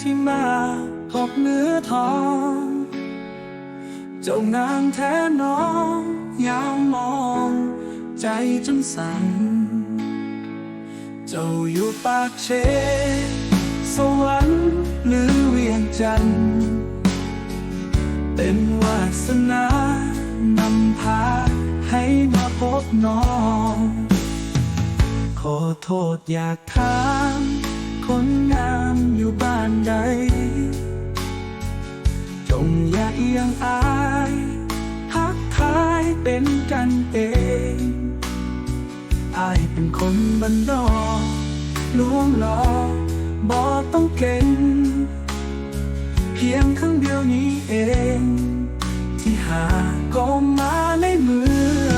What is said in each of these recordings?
ที่มาพบเนื้อทองเจ้างามแท้น้องยามมองใจจนสั่นเจ้าอยู่ปากเชสวรรค์หรือเวียงจันทร์เป็นวาสนานำพาให้มาพบน้อง ขอโทษอยากถาม เป็นคนบ้านนอลวงหลอบอกต้องเก่ง เพียงครั้งเดียวนี้เอง ที่หาก็มาในเมือ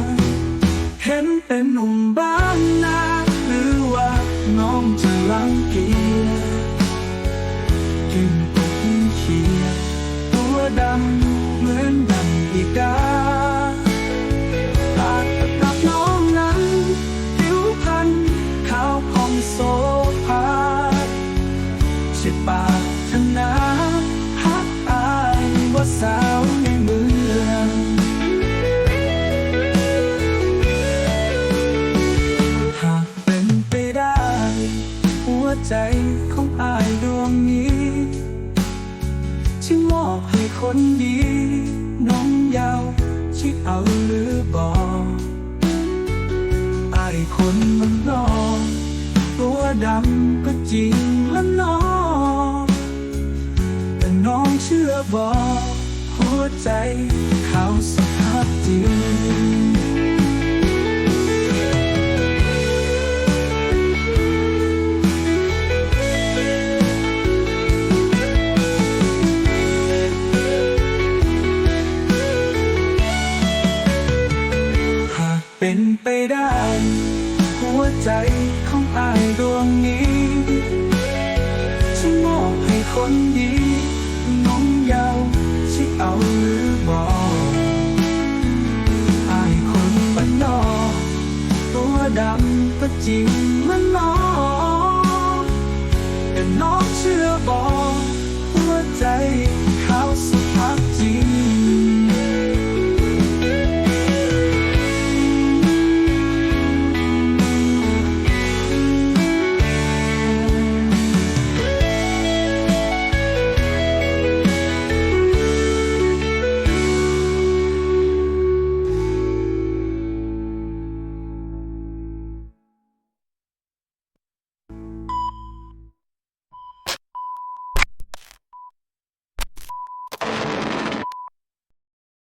งเห็นเป็นหนุ่มบ้านนาหรือว่าน้องจะรังเกียจ สาวในเมือง หากเป็นไปได้ หัวใจของอายดวงนี้ที่มอบให้คนดี น้องยาวที่เอาหรือบอก ใจเขาสักพักจริงหากเป็นไปได้ หัวใจของอายดวงนี้ฉันมอบให้คนดีน้อง ดำก็จริงมันน้อง